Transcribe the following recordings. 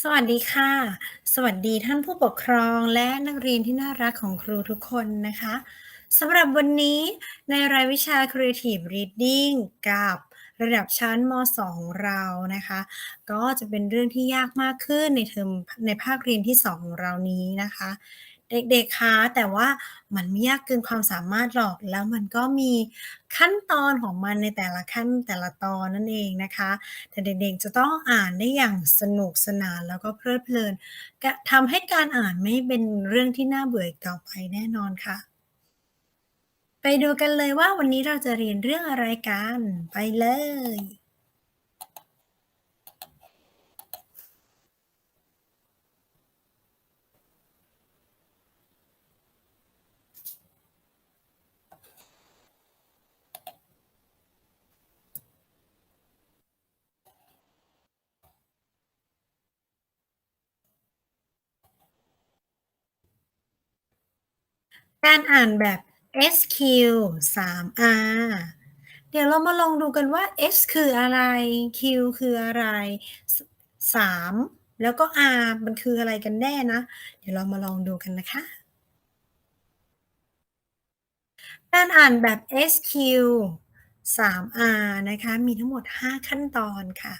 สวัสดีค่ะ สวัสดีท่านผู้ปกครองและนักเรียนที่น่ารักของครูทุกคนนะคะสำหรับวันนี้ในรายวิชา Creative Reading กับระดับชั้นม .2 ของเรานะคะ ก็จะเป็นเรื่องที่ยากมากขึ้นในเทอมในภาคเรียนที่ 2 ของเรานี้นะคะ เด็กๆคะแต่ว่ามันไม่ยากเกินความสามารถหรอก แล้วมันก็มีขั้นตอนของมันในแต่ละขั้นแต่ละตอนนั่นเองนะคะ แต่เด็กๆจะต้องอ่านได้อย่างสนุกสนานแล้วก็เพลิดเพลินทำให้การอ่านไม่เป็นเรื่องที่น่าเบื่ออีกต่อไปแน่นอนค่ะ ไปดูกันเลยว่าวันนี้เราจะเรียนเรื่องอะไรกัน ไปเลย การอ่านแบบ SQ 3R เดี๋ยวเรามาลองดูกันว่า S คืออะไร Q คืออะไร 3 แล้วก็ R มันคืออะไรกันแน่นะ เดี๋ยวเรามาลองดูกันนะคะ การอ่านแบบ SQ 3R นะคะ มีทั้งหมด 5 ขั้นตอนค่ะ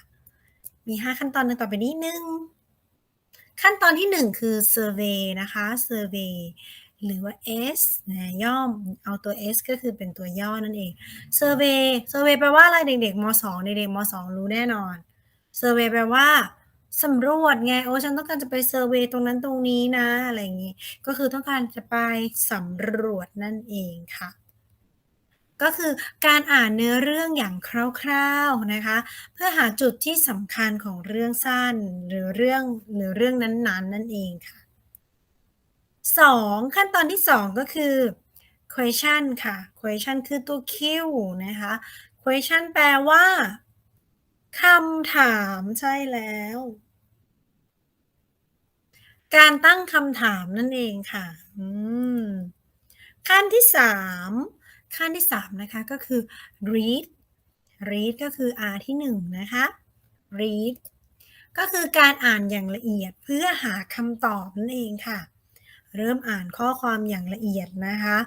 มี 5 ขั้นตอนดังต่อไปนี้1ขั้นตอนที่ 1 คือ survey นะคะ survey หรือว่า S นะย่อมเอาตัว S ก็คือเป็นตัวย่อนั่นเอง survey survey แปลว่าอะไรเด็กๆม .2 เด็กๆม .2 รู้แน่นอน survey แปลว่าสำรวจไง โอ้ฉันต้องการจะไปเซอร์เวย์ตรงนั้นตรงนี้นะ อะไรอย่างงี้ ก็คือต้องการจะไปสำรวจนั่นเองค่ะ ก็คือการอ่านเนื้อเรื่องอย่างคร่าวๆนะคะ เพื่อหาจุดที่สำคัญของเรื่องสั้นหรือเรื่องหรือเรื่องนั้นๆนนั่นเองค่ะ 2 ขั้นตอนที่ 2 ก็คือ question ค่ะ question คือตัว Q นะคะ question แปลว่าคำถามใช่แล้ว การตั้งคำถามนั่นเองค่ะ ขั้นที่ 3 ขั้นที่ 3 นะคะ ก็คือ read read ก็คือ R ที่ 1 นะคะ read ก็คือการอ่านอย่างละเอียดเพื่อหาคำตอบนั่นเองค่ะ เริ่มอ่านข้อความอย่างละเอียดนะคะ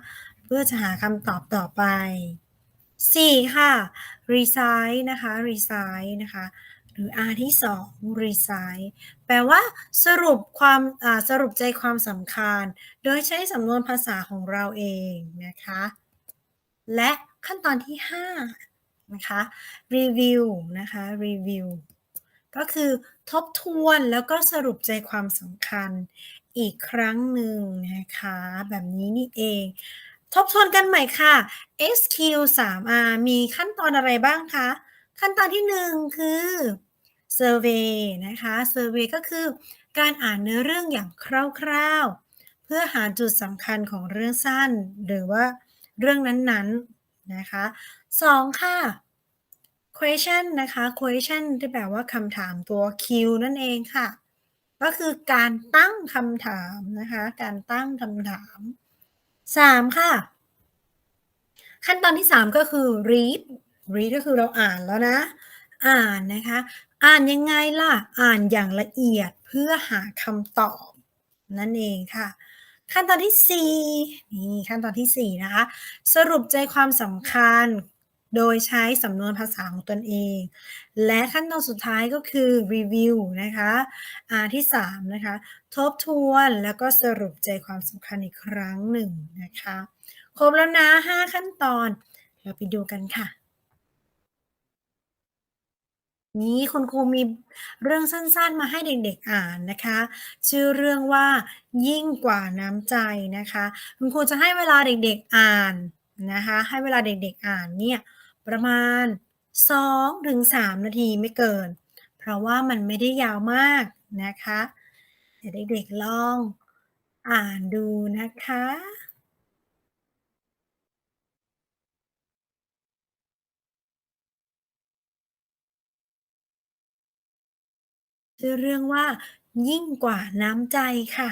เพื่อจะหาคำตอบต่อไป 4. ค่ะ recite นะคะ recite นะคะ หรือ R ที่ 2 recite แปลว่าสรุปความสรุปใจความสำคัญ โดยใช้สำนวนภาษาของเราเองนะคะ และขั้นตอนที่ 5 นะคะ review นะคะ review ก็คือทบทวนแล้วก็สรุปใจความสำคัญ อีกครั้งหนึ่งนะคะ แบบนี้นี่เอง ทบทวนกันใหม่ค่ะ SQ3R มีขั้นตอนอะไรบ้างคะ ขั้นตอนที่1คือ Survey นะคะ Survey ก็คือการอ่านเนื้อเรื่องอย่างคร่าวๆ เพื่อหาจุดสำคัญของเรื่องสั้น หรือว่าเรื่องนั้นๆนะคะ2ค่ะ question นะคะ question ที่แปลว่าคำถามตัว Q นั่นเองค่ะ ก็คือการตั้งคำถามนะคะ การตั้งคำถาม3ค่ะ ขั้นตอนที่3ก็คือ read read ก็คือเราอ่านแล้วนะ อ่านนะคะ อ่านยังไงล่ะ อ่านอย่างละเอียดเพื่อหาคำตอบ นั่นเองค่ะ ขั้นตอนที่ 4 นี่ขั้นตอนที่ 4 นะคะ สรุปใจความสำคัญ โดยใช้สำนวนภาษาของตนเอง และขั้นตอนสุดท้ายก็คือ review นะคะอันที่3นะคะทบทวนแล้วก็สรุปใจความสำคัญอีกครั้งหนึ่งนะคะครบแล้วนะ 5 ขั้นตอน เราไปดูกันค่ะ นี้คุณครูมีเรื่องสั้นๆมาให้เด็กๆอ่านนะคะ ชื่อเรื่องว่ายิ่งกว่าน้ำใจนะคะ คุณครูจะให้เวลาเด็กๆอ่านนะคะ ให้เวลาเด็กๆอ่านเนี่ย ประมาณ 2-3 นาทีไม่เกิน เพราะว่ามันไม่ได้ยาวมากนะคะเดี๋ยวเด็กๆลองอ่านดูนะคะชื่อเรื่องว่ายิ่งกว่าน้ำใจค่ะ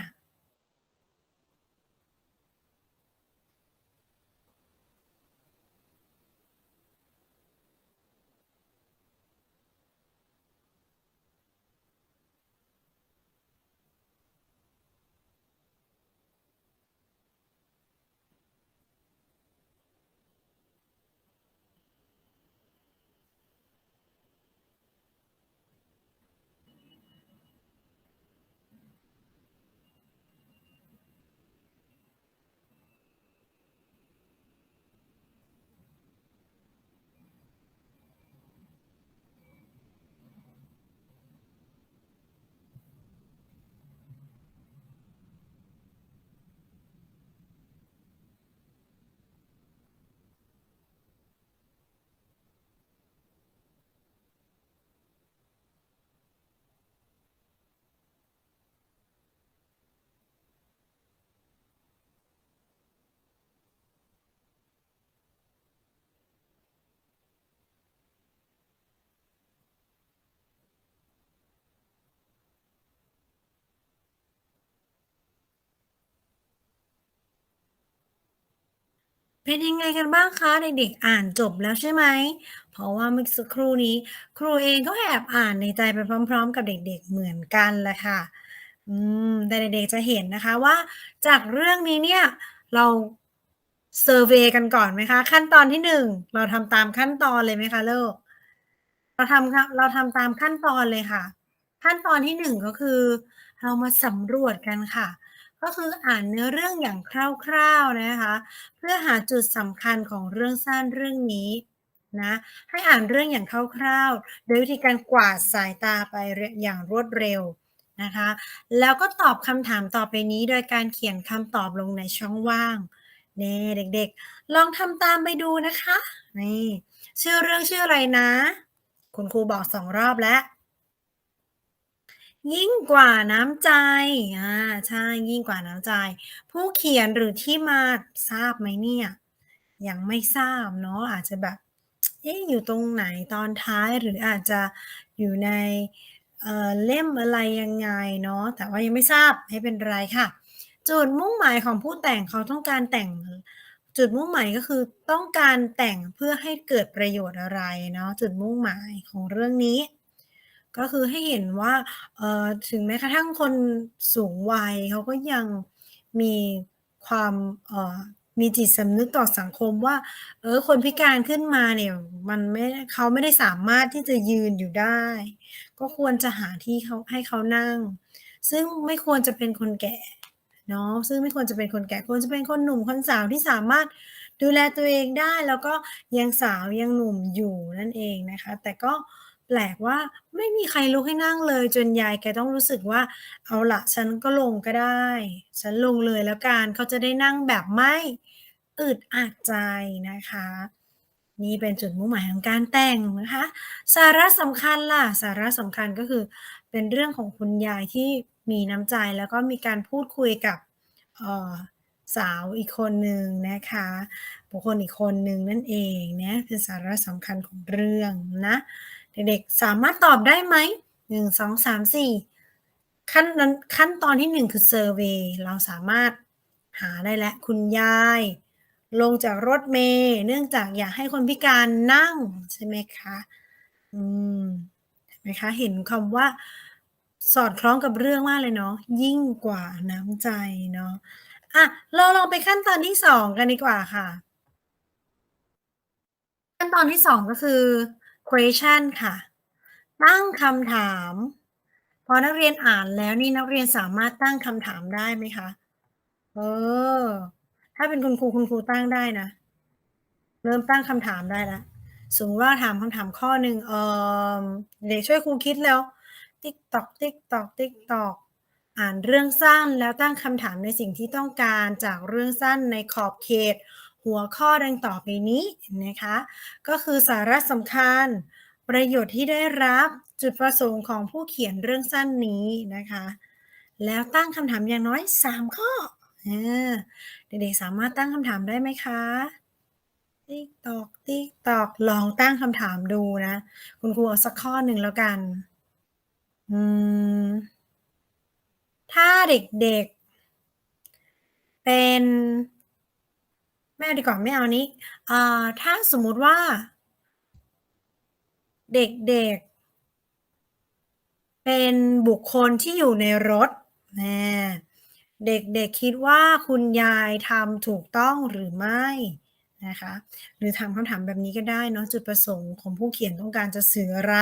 เป็นยังไงกันบ้างคะเด็กๆอ่านจบแล้วใช่ไหม เพราะว่าเมื่อสักครู่นี้ ครูเองก็แอบอ่านในใจไปพร้อม ๆ กับเด็ก ๆ เหมือนกันแหละค่ะ อืมแต่เด็กๆจะเห็นนะคะว่า จากเรื่องนี้เนี่ยเราเซอร์เวยกันก่อนไหมคะ ขั้นตอนที่1เราทำตามขั้นตอนเลยไหมคะลูกเราทำค่ะเราทำตามขั้นตอนเลยค่ะ ขั้นตอนที่1ก็คือ เรามาสำรวจกันค่ะ ก็คืออ่านเนื้อเรื่องอย่างคร่าวๆนะคะ เพื่อหาจุดสำคัญของเรื่องสั้นเรื่องนี้นะให้อ่านเรื่องอย่างคร่าวๆ โดยวิธีการกวาดสายตาไปอย่างรวดเร็วนะคะ แล้วก็ตอบคำถามต่อไปนี้โดยการเขียนคำตอบลงในช่องว่างนี่เด็กๆ ลองทำตามไปดูนะคะนี่ชื่อเรื่องชื่ออะไรนะ คุณครูบอกสองรอบแล้ว ยิ่งกว่าน้ำใจอาใช่ ยิ่งกว่าน้ำใจ ผู้เขียนหรือที่มาทราบไหมเนี่ย ยังไม่ทราบเนาะ อาจจะแบบ เอ๊ะ อยู่ตรงไหนตอนท้ายหรืออาจจะอยู่ในเอ่อเล่มอะไรยังไงเนาะ แต่ว่ายังไม่ทราบไม่เป็นไรค่ะ จุดมุ่งหมายของผู้แต่งเขาต้องการแต่ง จุดมุ่งหมายก็คือต้องการแต่งเพื่อให้เกิดประโยชน์อะไรเนาะ จุดมุ่งหมายของเรื่องนี้ ก็คือให้เห็นว่า เอ่อ ถึงแม้กระทั่งคนสูงวัยเขาก็ยังมีความ เอ่อ มีจิตสำนึกต่อสังคมว่า เออ คนพิการขึ้นมาเนี่ย มันไม่ เขาไม่ได้สามารถที่จะยืนอยู่ได้ ก็ควรจะหาที่เขาให้เขานั่ง ซึ่งไม่ควรจะเป็นคนแก่เนาะ ซึ่งไม่ควรจะเป็นคนแก่ ควรจะเป็นคนหนุ่ม คนสาวที่สามารถดูแลตัวเองได้ แล้วก็ยังสาวยังหนุ่มอยู่นั่นเองนะคะ แต่ก็ แปลกว่าไม่มีใครลุกให้นั่งเลย จนยายแกต้องรู้สึกว่า เอาละฉันก็ลงก็ได้ ฉันลงเลยแล้วกันเขาจะได้นั่งแบบไม่อึดอัดใจนะคะ นี่เป็นจุดมุ่งหมายของการแต่งนะคะ สาระสำคัญล่ะ สาระสำคัญก็คือ เป็นเรื่องของคุณยายที่มีน้ำใจแล้วก็มีการพูดคุยกับสาวอีกคนหนึ่งนะคะบุคคลอีกคนหนึ่งนั่นเองเนี่ยคือสาระสำคัญของเรื่องนะ เด็กๆ สามารถตอบได้ไหม1 2 3 4ขั้นนั้นขั้นตอนที่1คือเซอร์เวยเราสามารถหาได้แล้วคุณยาย ลงจากรถเมล์เนื่องจากอยากให้คนพิการนั่งใช่ไหมคะอืมเห็นไหมคะเห็นคำว่าสอดคล้องกับเรื่องมากเลยเนาะยิ่งกว่าน้ำใจเนาะอะเราลองไปขั้นตอนที่2กันดีกว่าค่ะ ขั้นตอนที่2ก็คือ question ค่ะ ตั้งคำถาม พอนักเรียนอ่านแล้วนี่นักเรียนสามารถตั้งคำถามได้ไหมคะเออ ถ้าเป็นคุณครูคุณครูตั้งได้นะ เริ่มตั้งคำถามได้ล้วสมมุติว่าถามคำถามข้อหนึ่งเออเด็กช่วยครูคิดแล้ว ติ๊กตอก ติ๊กตอก ติ๊กตอก อ่านเรื่องสั้นแล้วตั้งคำถามในสิ่งที่ต้องการจากเรื่องสั้นในขอบเขต หัวข้อดังต่อไปนี้นะคะ ก็คือสาระสำคัญ ประโยชน์ที่ได้รับจุดประสงค์ของผู้เขียนเรื่องสั้นนี้นะคะ แล้วตั้งคำถามอย่างน้อย 3 ข้อเด็กๆสามารถตั้งคำถามได้ไหมคะ ติ๊กตอก ติ๊กตอก ลองตั้งคำถามดูนะ คุณครูเอาสักข้อหนึ่งแล้วกัน อืม ถ้าเด็กๆ เป็น ไม่เอาดีกว่าไม่เอานี้อ่าถ้าสมมุติว่า เด็กๆ เป็นบุคคลที่อยู่ในรถอาเด็กๆคิดว่าคุณยายทำถูกต้องหรือไม่นะคะหรือถามคำถามแบบนี้ก็ได้เนาะจุดประสงค์ของผู้เขียนต้องการจะสื่ออะไร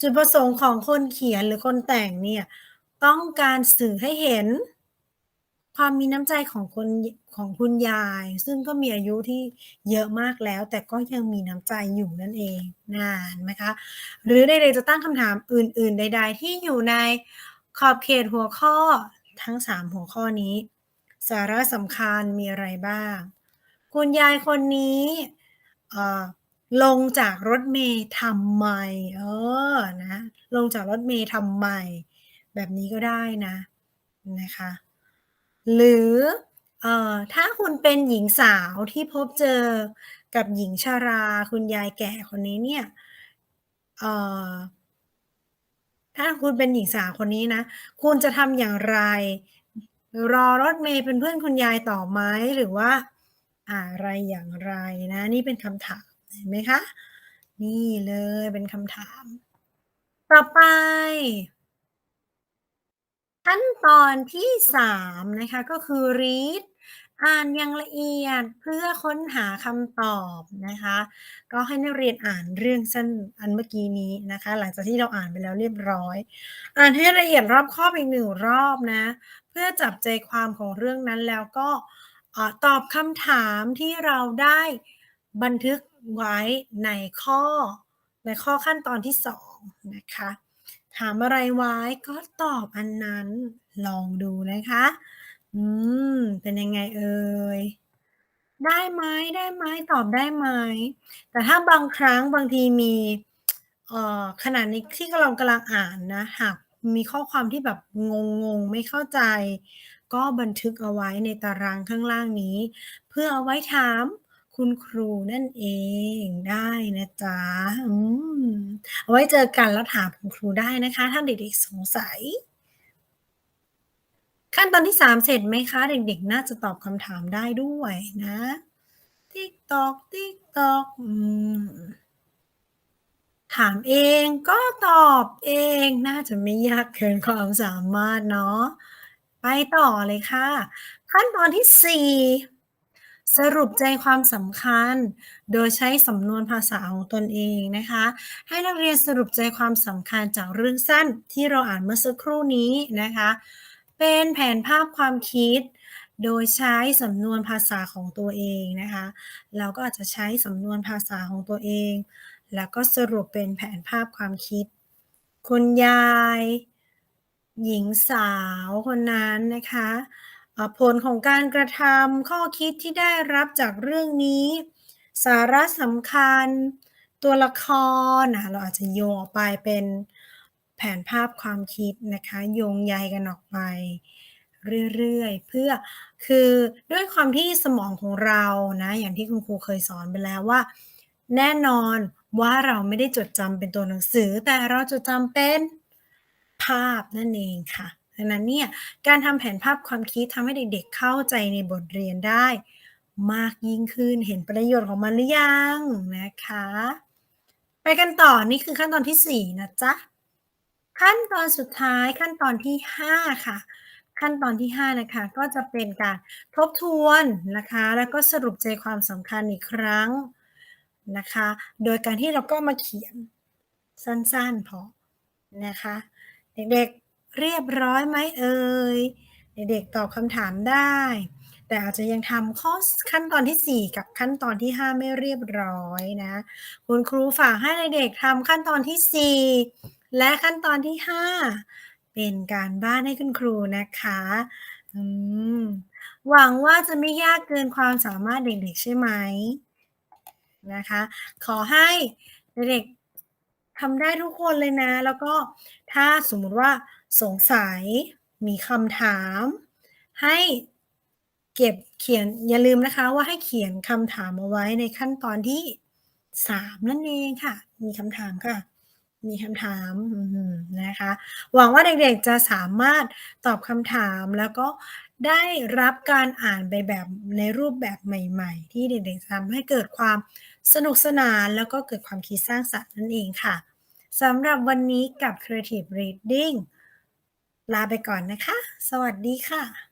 จุดประสงค์ของคนเขียนหรือคนแต่งเนี่ยต้องการสื่อให้เห็น ความมีน้ำใจของคน ของคุณยาย ซึ่งก็มีอายุที่เยอะมากแล้ว แต่ก็ยังมีน้ำใจอยู่นั่นเองนาเห็นไหมคะ หรือเด็กๆจะตั้งคำถามอื่น ๆ ใด ๆ ที่อยู่ในขอบเขตหัวข้อทั้ง 3 หัวข้อนี้ สาระสำคัญมีอะไรบ้าง คุณยายคนนี้ลงจากรถเมล์ทำไม เออนะ ลงจากรถเมล์ทำไม แบบนี้ก็ได้นะนะคะ หรือ เอ่อถ้าคุณเป็นหญิงสาวที่พบเจอกับหญิงชราคุณยายแก่คนนี้เนี่ย เอ่อ ถ้าคุณเป็นหญิงสาวคนนี้นะ คุณจะทำอย่างไร รอรถเมล์เป็นเพื่อนคุณยายต่อไหมหรือว่า อะไรอย่างไรนะ นี่เป็นคำถามเห็นไหมคะ?นี่เลยเป็นคำถาม ต่อไป ขั้นตอนที่3นะคะ ก็คือ read อ่านอย่างละเอียดเพื่อค้นหาคำตอบนะคะ ก็ให้นักเรียนอ่านเรื่องสั้นอันเมื่อกี้นี้นะคะ หลังจากที่เราอ่านไปแล้วเรียบร้อย อ่านให้ละเอียดรอบคอบอีก1รอบนะ เพื่อจับใจความของเรื่องนั้นแล้วก็ตอบคำถามที่เราได้บันทึกไว้ในข้อ ในข้อขั้นตอนที่2นะคะ ถามอะไรไว้ก็ตอบอันนั้นลองดูนะคะ อืม เป็นยังไงเอ่ย ได้ไหมๆตอบได้ไหม?แต่ถ้าบางครั้งบางทีมี เอ่อ ขณะนี้ที่เรากำลังอ่านนะหากมีข้อความที่แบบงงๆ ไม่เข้าใจ ก็บันทึกเอาไว้ในตารางข้างล่างนี้ เพื่อเอาไว้ถามคุณครูนั่นเองได้นะจ๊ะ อืม เอาไว้เจอกันแล้วถามคุณครูได้นะคะ ถ้าเด็กๆสงสัย ขั้นตอนที่ 3 เสร็จไหมคะ?เด็กๆ น่าจะตอบคำถามได้ด้วยนะ ติ๊กตอกๆอืมถามเองก็ตอบเองน่าจะไม่ยากเกินความสามารถเนาะไปต่อเลยค่ะ ขั้นตอนที่ 4 สรุปใจความสำคัญ โดยใช้สำนวนภาษาของตนเองนะคะ ให้นักเรียนสรุปใจความสำคัญจากเรื่องสั้นที่เราอ่านเมื่อสักครู่นี้นะคะ เป็นแผนภาพความคิด โดยใช้สำนวนภาษาของตัวเองนะคะ เราก็อาจจะใช้สำนวนภาษาของตัวเอง แล้วก็สรุปเป็นแผนภาพความคิด คุณยาย หญิงสาวคนนั้นนะคะผลของการกระทำข้อคิดที่ได้รับจากเรื่องนี้ สาระสำคัญตัวละครอ่าเราอาจจะโยงออกไปเป็น แผนภาพความคิดนะคะโยงใยกันออกไปเรื่อยๆ เพื่อคือด้วยความที่สมองของเรานะอย่างที่คุณครูเคยสอนไปแล้วว่า แน่นอนว่าเราไม่ได้จดจำเป็นตัวหนังสือ แต่เราจดจำเป็นภาพนั่นเองค่ะดังนั้นเนี่ยการทำแผนภาพความคิดทำให้เด็กๆเข้าใจในบทเรียนได้ มากยิ่งขึ้นเห็นประโยชน์ของมันหรือยังนะคะ?ไปกันต่อนี่คือขั้นตอนที่ 4 นะจ๊ะ ขั้นตอนสุดท้ายขั้นตอนที่ 5 ค่ะ ขั้นตอนที่ 5 นะคะ ก็จะเป็นการทบทวนนะคะ แล้วก็สรุปใจความสำคัญอีกครั้งนะคะ โดยการที่เราก็มาเขียนสั้นๆพอนะคะ เด็กๆเรียบร้อยไหมเอ่ย?เด็กๆตอบคำถามได้ แต่อาจจะยังทำข้อขั้นตอนที่ 4 กับขั้นตอนที่ 5 ไม่เรียบร้อยนะ คุณครูฝากให้เด็กๆทำขั้นตอนที่ 4 และขั้นตอนที่ 5 เป็นการบ้านให้คุณครูนะคะอืมหวังว่าจะไม่ยากเกินความสามารถเด็กๆใช่ไหม?นะคะ ขอให้เด็กๆทำได้ทุกคนเลยนะ แล้วก็ถ้าสมมติว่าสงสัยมีคำถาม ให้เก็บเขียนอย่าลืมนะคะว่าให้เขียนคำถามเอาไว้ในขั้นตอนที่ 3 นั่นเองค่ะ มีคำถามค่ะ มีคำถามนะคะ หวังว่าเด็กๆจะสามารถตอบคำถามแล้วก็ได้รับการอ่านไปแบบในรูปแบบใหม่ ๆ ที่เด็กๆทำให้เกิดความสนุกสนานแล้วก็เกิดความคิดสร้างสรรค์นั่นเองค่ะสำหรับวันนี้กับ Creative Reading ลาไปก่อนนะคะ สวัสดีค่ะ